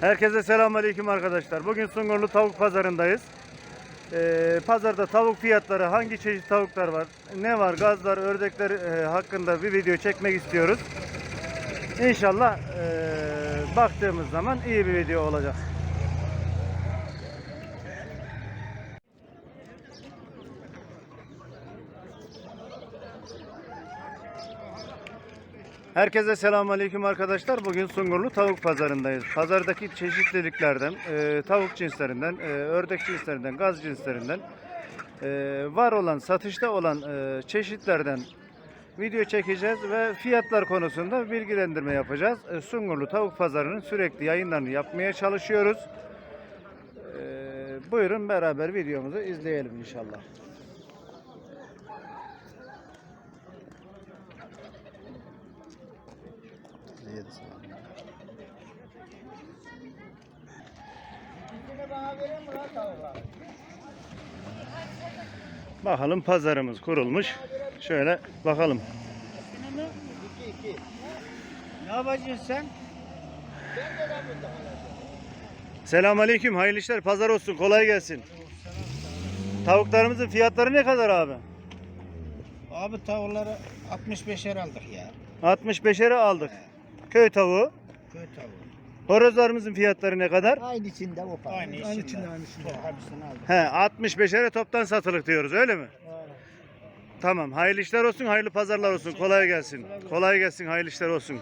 Herkese selamünaleyküm arkadaşlar. Bugün Sungurlu Tavuk Pazarındayız. Ee, pazarda tavuk fiyatları, hangi çeşit tavuklar var, ne var, gazlar, ördekler e, hakkında bir video çekmek istiyoruz. İnşallah e, baktığımız zaman iyi bir video olacak. Herkese selamünaleyküm arkadaşlar. Bugün Sungurlu Tavuk Pazarındayız. Pazardaki çeşitliliklerden, e, tavuk cinslerinden, e, ördek cinslerinden, gaz cinslerinden, e, var olan, satışta olan e, çeşitlerden video çekeceğiz ve fiyatlar konusunda bilgilendirme yapacağız. E, Sungurlu Tavuk Pazarı'nın sürekli yayınlarını yapmaya çalışıyoruz. E, buyurun beraber videomuzu izleyelim inşallah. Bakalım pazarımız kurulmuş. Şöyle bakalım. Ne yapacaksın sen? Selamünaleyküm. Hayırlı işler. Pazar olsun. Kolay gelsin. Tavuklarımızın fiyatları ne kadar abi? Abi tavukları 65'er aldık ya. 65'ere aldık. Köy tavuğu. Köy tavuğu. Horozlarımızın fiyatları ne kadar? Aynı içinde o para. Aynı içinde. Aynı içinde. Aynı içinde. Hepsini aldık. He, 65'ere toptan satılık diyoruz öyle mi? Tamam. Hayırlı işler olsun. Hayırlı pazarlar olsun. Kolay gelsin. Kolay gelsin. Hayırlı işler olsun.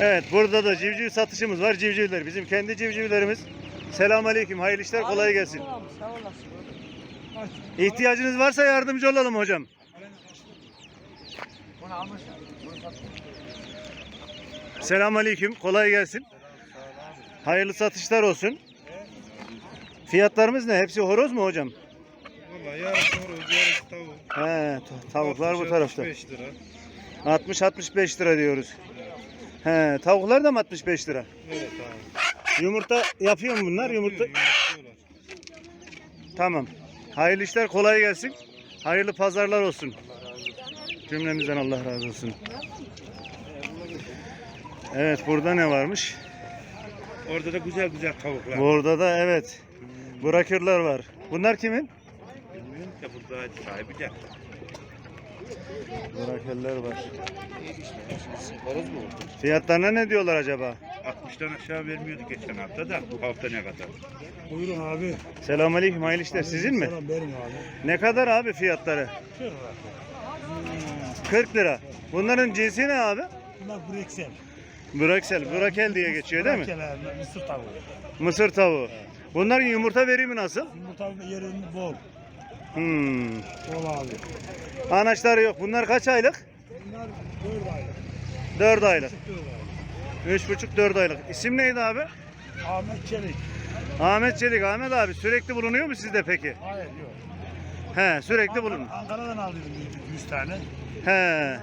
Evet, burada da civciv satışımız var. Civcivler bizim kendi civcivlerimiz. Selamünaleyküm. Hayırlı işler. Kolay gelsin. Sağ olasın. İhtiyacınız varsa yardımcı olalım hocam. Almış. Selamünaleyküm. Kolay gelsin. Hayırlı satışlar olsun. Fiyatlarımız ne? Hepsi horoz mu hocam? Valla yarısı horoz, yarısı tavuk. He, ta- tavuklar bu 60, tarafta. 65 lira. 60-65 lira diyoruz. He, tavuklar da mı 65 lira? Evet abi. Yumurta yapıyor mu bunlar? Yumurta. Tamam. Hayırlı işler kolay gelsin. Hayırlı pazarlar olsun. Cümlemizden Allah razı olsun. Evet burada ne varmış? Orada da güzel güzel tavuklar. Burada da evet. Bırakırlar var. Bunlar kimin? Bilmiyorum ki burada sahibi de. Bırakırlar var. Horoz mu? Fiyatlarına ne diyorlar acaba? 60'tan aşağı vermiyordu geçen hafta da bu hafta ne kadar? Buyurun abi. Selamünaleyküm hayırlı işler. Sizin mi? Selam benim abi. Ne kadar abi fiyatları? 40 lira. Bunların cinsi ne abi? Bunlar Brexel. Braksel, Brakel diye geçiyor değil mi? Breksel abi, Mısır tavuğu. Mısır tavuğu. Bunların yumurta verimi nasıl? Yumurta yerinin bol. Hmm. Bol abi. Anaçları yok. Bunlar kaç aylık? Bunlar 4 aylık. 4 aylık. 4 aylık. 3,5-4 aylık. İsim neydi abi? Ahmet Çelik. Ahmet Çelik. Ahmet abi sürekli bulunuyor mu sizde peki? Hayır yok. He sürekli bulun. Ankara- Ankara'dan aldıydım 100 tane. He E,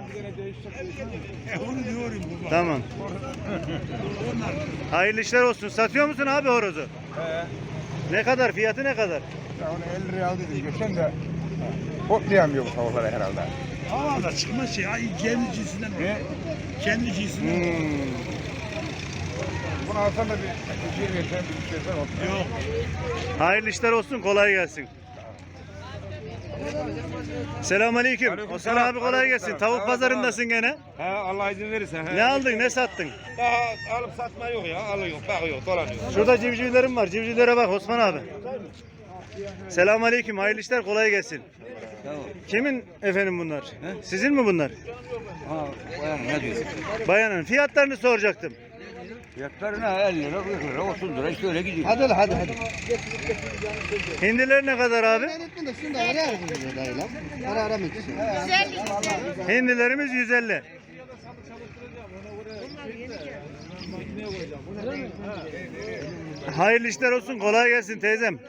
onu diyorum baba. tamam. Hayırlı işler olsun. Satıyor musun abi horozu? He. Ne kadar? Fiyatı ne kadar? Ya onu 50 liraya aldıydım geçen de toplayamıyor bu tavukları herhalde. havada çıkma şey. Ay, kendi cinsinden. Ne? Kendi cinsinden. Hmm. Bunu alsan da bir bir şey versen bir şey versen. Yok. Hayırlı işler olsun. Kolay gelsin. Selamünaleyküm. Aleyküm Osman selam. abi kolay Aleyküm gelsin. selam. Tavuk pazarındasın gene. He Allah izin verirse. He. Ne aldın? Ne sattın? Daha alıp satma yok ya. Alıyor, bakıyor, dolanıyor. Şurada civcivlerim var. Civcivlere bak Osman abi. Selamünaleyküm. Hayırlı işler. Kolay gelsin. Kimin efendim bunlar? Sizin mi bunlar? Ha, ne diyorsun? Bayanın fiyatlarını soracaktım. Fiyatları ne? 50 lira, 40 lira, 30 lira işte öyle gidiyor. Hadi hadi hadi. Hindiler ne kadar abi? Şunu ara ara bunu dayılam. Ara ara mı Hindilerimiz 150. Hayırlı işler olsun. Kolay gelsin teyzem.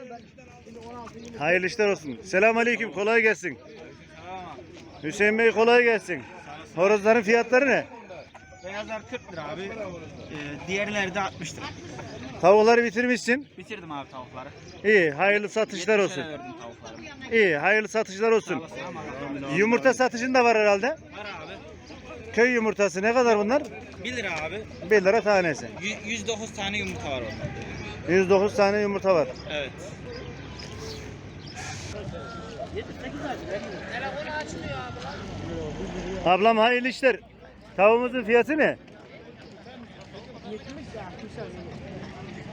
Hayırlı işler olsun. Selamünaleyküm. Kolay gelsin. Hüseyin Bey kolay gelsin. Horozların fiyatları ne? Beyazlar 40 lira abi. Ee, diğerleri de 60 lira. Tavukları bitirmişsin. Bitirdim abi tavukları. İyi, hayırlı satışlar 70'e olsun. verdim tavuklarımı. İyi, hayırlı satışlar olsun. Ama- Yumurta satışın da var herhalde. Var abi. Köy yumurtası ne kadar bunlar? 1 lira abi. 1 lira tanesi. Yü- 109 tane yumurta var orada. 109 tane yumurta var. Evet. Ablam hayırlı işler. Tavuğumuzun fiyatı ne?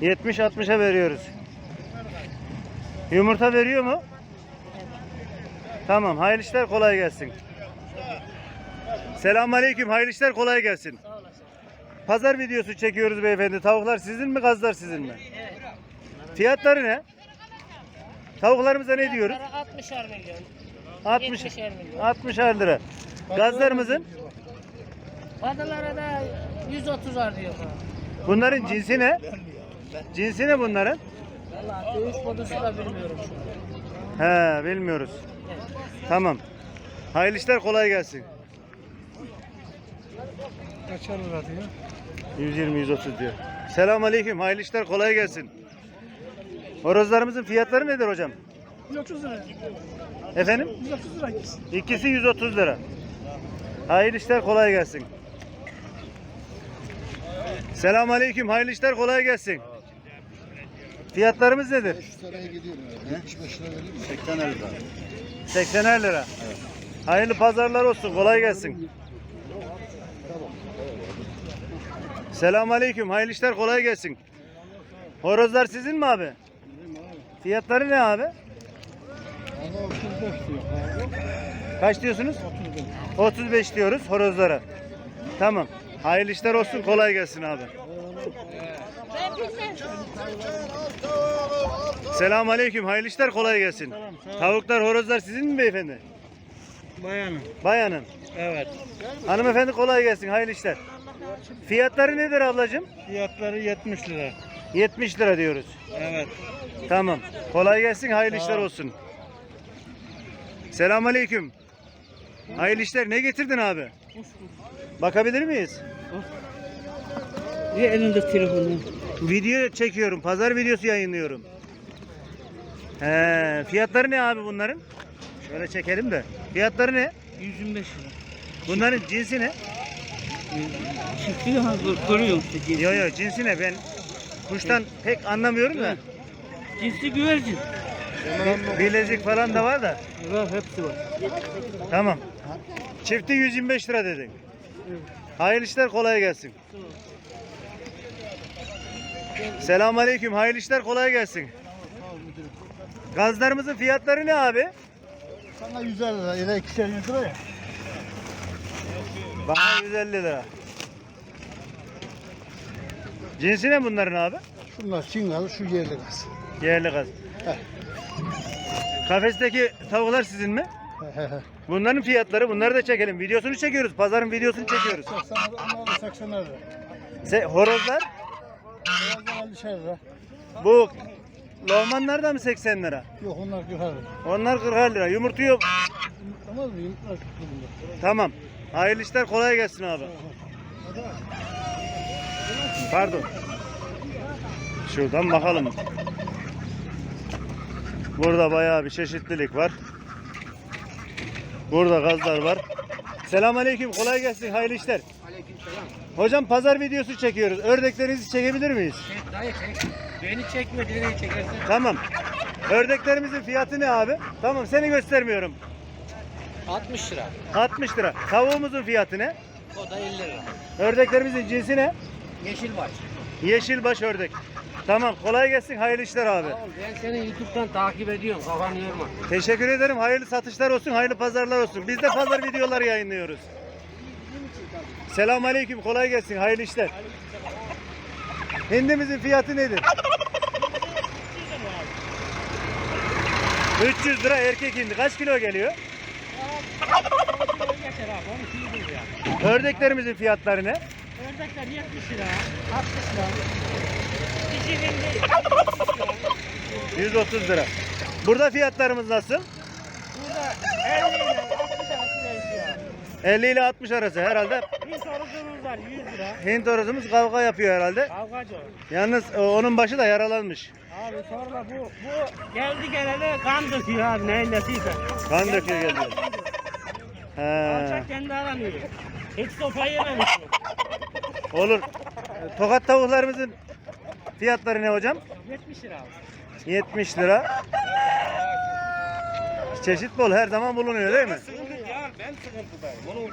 70-60'a veriyoruz. Yumurta veriyor mu? Tamam. Hayırlı işler kolay gelsin. Selamünaleyküm. Hayırlı işler kolay gelsin. Pazar videosu çekiyoruz beyefendi. Tavuklar sizin mi, gazlar sizin mi? Fiyatları ne? Tavuklarımıza ne diyoruz? 60'ar milyon. 60 70'er milyon. 60 lira. Gazlarımızın Padalara da 130'ar diyor. bunların cinsi ne? Cinsi ne bunların? Valla dövüş kodusu da bilmiyorum şu an. He bilmiyoruz. Tamam. Hayırlı işler kolay gelsin. Kaçar lira diyor? 120 130 diyor. Selamun aleyküm. Hayırlı işler kolay gelsin. Horozlarımızın fiyatları nedir hocam? 130 lira. Efendim? 130 lira ikisi. İkisi 130 lira. Hayırlı işler kolay gelsin. Selamun aleyküm. Hayırlı işler kolay gelsin. Fiyatlarımız nedir? 500 liraya gidiyorum. 75 lira vereyim mi? 80 lira. 80 lira. Hayırlı pazarlar olsun. Kolay gelsin. Selamun aleyküm. Hayırlı işler kolay gelsin. Horozlar sizin mi abi? Fiyatları ne abi? Valla 35 diyor. Kaç diyorsunuz? 35 diyoruz horozlara. Tamam. Hayırlı işler olsun. Kolay gelsin abi. Selamun aleyküm. Hayırlı işler kolay gelsin. Tavuklar, horozlar sizin mi beyefendi? Bayanım. Bayanın. Evet. Hanımefendi kolay gelsin. Hayırlı işler. Fiyatları nedir ablacığım? Fiyatları 70 lira. 70 lira diyoruz. Evet. Tamam. Kolay gelsin. Hayırlı işler olsun. Selamun aleyküm. Hayırlı işler. Ne getirdin abi? Bakabilir miyiz? Niye elinde telefonun? Video çekiyorum. Pazar videosu yayınlıyorum. He, fiyatları ne abi bunların? Şöyle çekelim de. Fiyatları ne? 125 lira. Bunların cinsi ne? Çiftliği hazır görüyorum işte. Yo yo cinsi ne? Ben kuştan pek anlamıyorum da. Cinsi güvercin. Bilezik falan da var da. Var hepsi var. Tamam. Çifti 125 lira dedin. Hayırlı işler kolay gelsin. Selamun aleyküm. Hayırlı işler kolay gelsin. Gazlarımızın fiyatları ne abi? Sana 150 lira. Yine 2'şer 100 lira ya. Bana 150 lira. Cinsi ne bunların abi? Şunlar Çingalı, şu yerli gaz. Yerli gaz. Heh. Kafesteki tavuklar sizin mi? Bunların fiyatları bunları da çekelim. Videosunu çekiyoruz. Pazarın videosunu çekiyoruz. 80 lira, onlar da 80 lira. Se horozlar Beyazlar 50 lira. bu Lohmanlar da mı 80 lira? Yok onlar 40 lira. Onlar 40 lira. Yumurtuyor. Tamam mı? Yumurtlar 40 lira. Tamam. Hayırlı işler kolay gelsin abi. Pardon. Şuradan bakalım. Burada bayağı bir çeşitlilik var. Burada gazlar var. Selamünaleyküm. Kolay gelsin. Hayırlı işler. Hocam pazar videosu çekiyoruz. Ördeklerinizi çekebilir miyiz? Dayı çek. Beni çekme, nereye çekersen. Tamam. Ördeklerimizin fiyatı ne abi? Tamam seni göstermiyorum. 60 lira. 60 lira. Tavuğumuzun fiyatı ne? O da 50 lira. Ördeklerimizin cinsi ne? Yeşil var. Yeşilbaş ördek. Tamam kolay gelsin hayırlı işler abi. Ben seni YouTube'dan takip ediyorum. Kafanı yorma. Teşekkür ederim. Hayırlı satışlar olsun, hayırlı pazarlar olsun. Biz de pazar videoları yayınlıyoruz. Selamun aleyküm. Kolay gelsin. Hayırlı işler. Hindimizin fiyatı nedir? 300 lira erkek hindi. Kaç kilo geliyor? Geçer abi, 12 lira. Ördeklerimizin fiyatları ne? Ördekler 70 lira, 60 lira. Dişi hindi 130 lira. Burada fiyatlarımız nasıl? burada 50 lira, 60 lira değişiyor. 50 ile 60 arası herhalde. Bir sorunumuz var 100 lira. Hint horozumuz kavga yapıyor herhalde. Kavgacı o. Yalnız e, onun başı da yaralanmış. Abi sonra bu bu geldi geleli kan döküyor abi neyin nesiyse. Kan döküyor geliyor. He, Alçak kendi aramıyor. Hiç sopa yememiş olur. Tokat tavuklarımızın fiyatları ne hocam? 70 lira abi. 70 lira. Çeşit bol her zaman bulunuyor değil mi?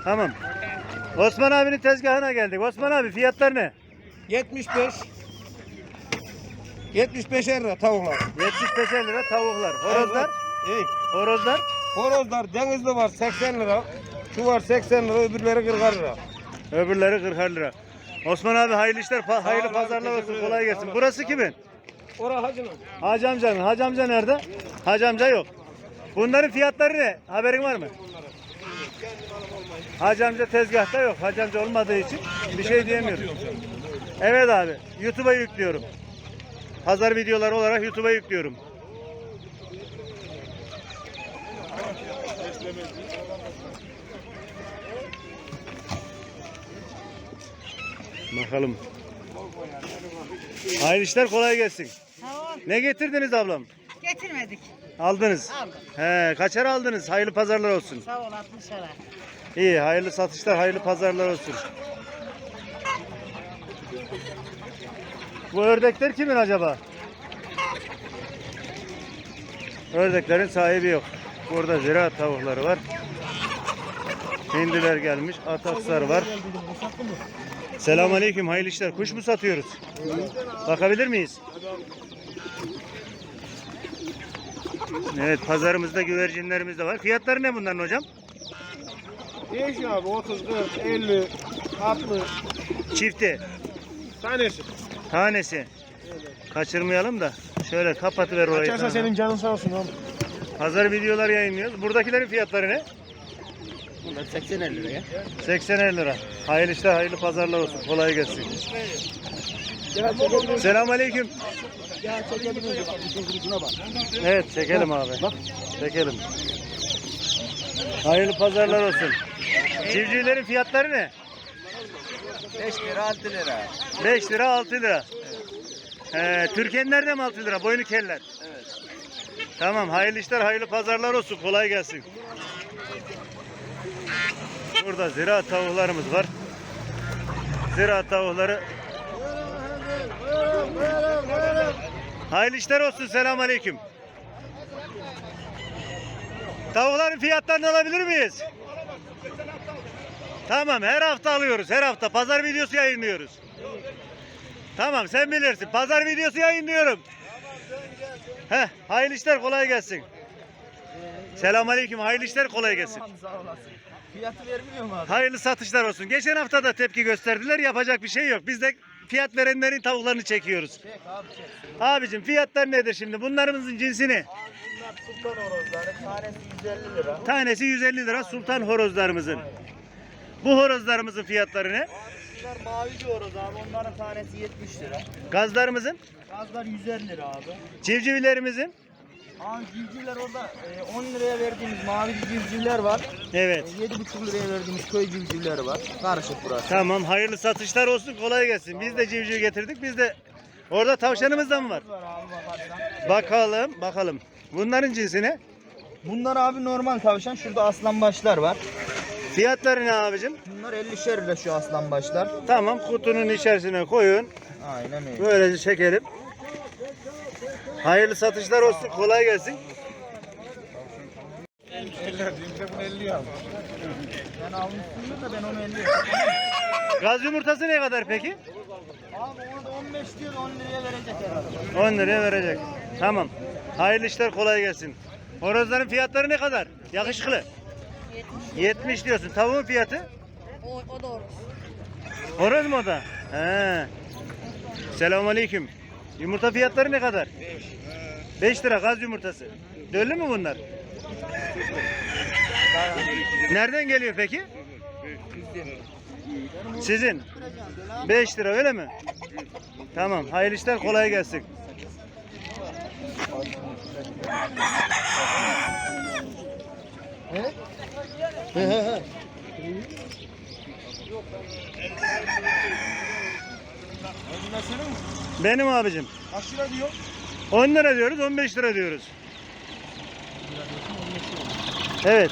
Tamam. Osman abinin tezgahına geldik. Osman abi fiyatlar ne? 75 75 lira tavuklar. 75 lira tavuklar. Horozlar? Evet. Horozlar? Horozlar denizli var 80 lira. Şu var 80 lira öbürleri 40 lira. Öbürleri 40 lira. Osman abi hayırlı işler, pa- hayırlı abi, pazarlar olsun. ederim. Kolay gelsin. Burası kimin? Ora hacının. Hacı amcanın. Hacı amca nerede? Hacı amca yok. Bunların fiyatları ne? Haberin var mı? Hacı amca tezgahta yok. Hacı amca olmadığı için bir şey diyemiyorum. Evet abi. YouTube'a yüklüyorum. Pazar videoları olarak YouTube'a yüklüyorum. Bakalım. Hayırlı işler kolay gelsin. Ne getirdiniz ablam? Getirmedik. Aldınız. Aldım. He, kaçar aldınız? Hayırlı pazarlar olsun. Sağ ol 60 lira. İyi, hayırlı satışlar, hayırlı pazarlar olsun. Bu ördekler kimin acaba? Ördeklerin sahibi yok. Burada ziraat tavukları var. Hindiler gelmiş, ataksar var. Selamünaleyküm, hayırlı işler. Kuş mu satıyoruz? Bakabilir miyiz? Evet, pazarımızda güvercinlerimiz de var. Fiyatları ne bunların hocam? Değişiyor abi 30, 40, 50, 60 Çifti. tanesi. Tanesi. Kaçırmayalım da. Şöyle kapatıver orayı. Açarsa sana. senin canın sağ olsun abi. Pazar videolar yayınlıyoruz. Buradakilerin fiyatları ne? Bunlar 80 lira ya. 80 lira. Hayırlı işler, hayırlı pazarlar olsun. Kolay gelsin. Selamünaleyküm. Evet, çekelim abi. Çekelim. Hayırlı pazarlar olsun. Civcivlerin fiyatları ne? 5 lira 6 lira. 5 lira 6 lira. Ee, Türkiye'nin mi 6 lira? Boynu keller. Evet. Tamam hayırlı işler hayırlı pazarlar olsun. Kolay gelsin. Burada ziraat tavuklarımız var. Ziraat tavukları. Hayırlı işler olsun. Selamun aleyküm. Tavukların fiyatlarını alabilir miyiz? Tamam her hafta alıyoruz. Her hafta pazar videosu yayınlıyoruz. Tamam sen bilirsin. Pazar videosu yayınlıyorum. Heh, hayırlı işler kolay gelsin. Selamünaleyküm. Hayırlı işler kolay gelsin. Fiyatı vermiyor mu abi? Hayırlı satışlar olsun. Geçen hafta da tepki gösterdiler. Yapacak bir şey yok. Biz de fiyat verenlerin tavuklarını çekiyoruz. Çek abi çek. Abicim fiyatlar nedir şimdi? Bunlarımızın cinsini. Bunlar sultan horozları. Tanesi 150 lira. Tanesi 150 lira sultan horozlarımızın. Bu horozlarımızın fiyatları ne? Bunlar mavici horoz abi. Onların tanesi 70 lira. Gazlarımızın, Gazlar 150 lira abi. civcivlerimizin. Aa civcivler orada e, 10 liraya verdiğimiz mavi civcivler var. Evet. E, 7,5 liraya verdiğimiz köy civcivleri var. Karışık burası. Tamam hayırlı satışlar olsun kolay gelsin. Biz de civciv getirdik. Biz de orada tavşanımız da mı var? Var abi. Bakalım bakalım. Bunların cinsi ne? Bunlar abi normal tavşan. Şurada aslan başlar var. Fiyatları ne abicim? Bunlar 50'şer lira şu aslan başlar. Tamam kutunun içerisine koyun. Aynen öyle. Böylece çekelim. Hayırlı satışlar olsun. Kolay gelsin. Ben almışsın da ben onu 50 Gaz yumurtası ne kadar peki? Abi onu da 15 diyor 10 liraya verecek herhalde. 10 liraya verecek. Tamam. Hayırlı işler kolay gelsin. Horozların fiyatları ne kadar? Yakışıklı. 70 diyorsun. Tavuğun fiyatı? O, o doğru. Horoz mu o da? He. Selamünaleyküm. Yumurta fiyatları ne kadar? 5 lira gaz yumurtası. Döllü mü bunlar? Nereden geliyor peki? Sizin. 5 lira öyle mi? Tamam. Hayırlı işler kolay gelsin. He he he. Benim abicim. Kaç lira diyor? 10 lira diyoruz, 15 lira diyoruz. Evet.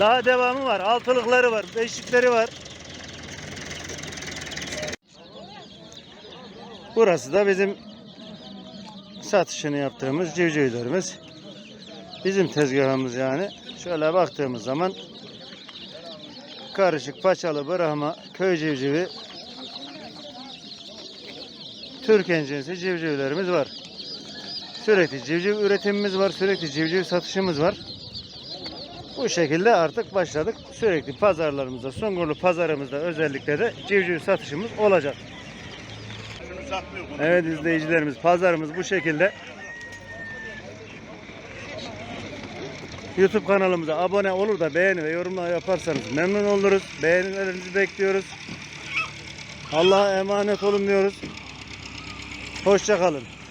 Daha devamı var. Altılıkları var, beşlikleri var. Burası da bizim satışını yaptığımız civcivlerimiz. Bizim tezgahımız yani. Şöyle baktığımız zaman karışık paçalı Brahma köy civcivi Türken cinsi civcivlerimiz var. Sürekli civciv üretimimiz var, sürekli civciv satışımız var. Bu şekilde artık başladık. Sürekli pazarlarımızda, Sungurlu pazarımızda özellikle de civciv satışımız olacak. Evet izleyicilerimiz, pazarımız bu şekilde. YouTube kanalımıza abone olur da beğeni ve yorumlar yaparsanız memnun oluruz. Beğenilerinizi bekliyoruz. Allah'a emanet olun diyoruz. Hoşça kalın.